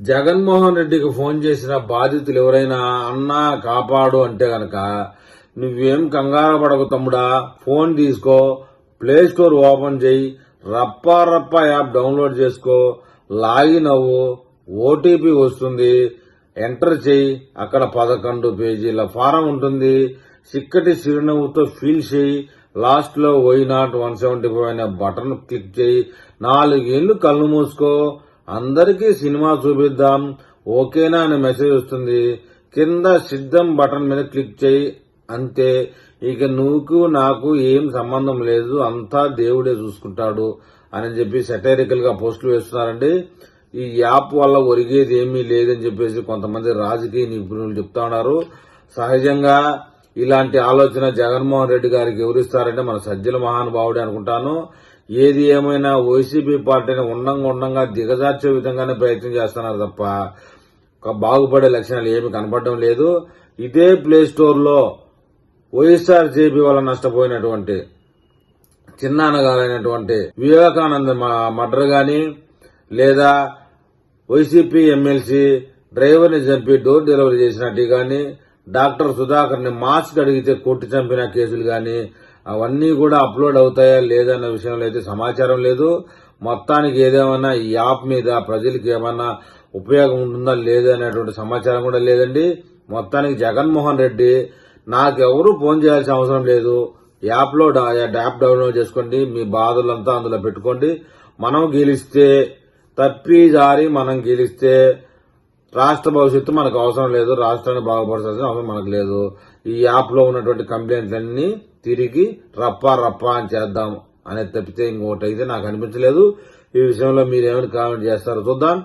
జగన్మోహన్ రెడ్డికి ఫోన్ చేసిన బాధితులు ఎవరైనా అన్నా కాపాడు అంటే గనక నువ్వేం కంగారు పడకు తమ్ముడా ఫోన్ తీసుకో ప్లే స్టోర్ ఓపెన్ చేయి రప్పా రప్పా యాప్ డౌన్లోడ్ చేసుకో లాగిన్ అవ్వు ఓటీపీ వస్తుంది ఎంటర్ చేయి అక్కడ పదకొండు పేజీల ఫారం ఉంటుంది చిక్కటి చిరునవ్వుతో ఫీల్ చేయి లాస్ట్లో why not one seventy five అనే బటన్ క్లిక్ చేయి నాలుగేళ్ళు కళ్ళు మూసుకో అందరికీ సినిమా చూపిద్దాం. ఓకేనా అనే మెసేజ్ వస్తుంది. కింద సిద్ధం బటన్ మీద క్లిక్ చేయి అంతే. ఇక నువ్వుకు నాకు ఏం సంబంధం లేదు. అంతా దేవుడే చూసుకుంటాడు అని చెప్పి సెటైరికల్గా పోస్టులు వేస్తున్నారండి. ఈ యాప్ వల్ల ఒరిగేది ఏమీ లేదని చెప్పేసి కొంతమంది రాజకీయ నిపుణులు చెప్తా ఉన్నారు. సహజంగా ఇలాంటి ఆలోచన జగన్మోహన్ రెడ్డి గారికి ఎవరిస్తారంటే మన సజ్జల మహానుభావుడే అనుకుంటాను. ఏది ఏమైనా వైసీపీ పార్టీని ఉండంగా ఉండంగా దిగజార్చే విధంగానే ప్రయత్నం చేస్తున్నారు తప్ప ఒక బాగుపడే లక్షణాలు ఏమి కనపడడం లేదు. ఇదే ప్లే స్టోర్లో వైఎస్ఆర్ జేపీ వల్ల నష్టపోయినటువంటి చిన్నాన్నగారైనటువంటి వివేకానంద మర్డర్ గాని లేదా వైసీపీ ఎమ్మెల్సీ డ్రైవర్ని చంపి డోర్ డెలివరీ చేసినట్టు కానీ డాక్టర్ సుధాకర్ని మాస్క్ అడిగితే కొట్టి చంపిన కేసులు కానీ అవన్నీ కూడా అప్లోడ్ అవుతాయా లేదన్న విషయంలో అయితే సమాచారం లేదు. మొత్తానికి ఏదేమన్నా ఈ యాప్ మీద ప్రజలకు ఏమన్నా ఉపయోగం ఉంటుందా లేదా అనేటువంటి సమాచారం కూడా లేదండి. మొత్తానికి జగన్మోహన్ రెడ్డి నాకెవరూ ఫోన్ చేయాల్సిన అవసరం లేదు. యాప్లో యాప్ డౌన్లోడ్ చేసుకోండి మీ బాధలంతా అందులో పెట్టుకోండి. మనం గెలిస్తే తప్పి జారి మనం గెలిస్తే రాష్ట్ర భవిష్యత్తు మనకు అవసరం లేదు రాష్ట్రాన్ని బాగుపడాల్సిన అవసరం మనకు లేదు. ఈ యాప్లో ఉన్నటువంటి ఉన్నటువంటి కంప్లైంట్లన్నీ తిరిగి రప్పా రప్పా అని చేద్దాం అనేది తప్పితే ఇంకోటి అయితే నాకు అనిపించలేదు. ఈ విషయంలో మీరు ఏమైనా కామెంట్ చేస్తారో చూద్దాం.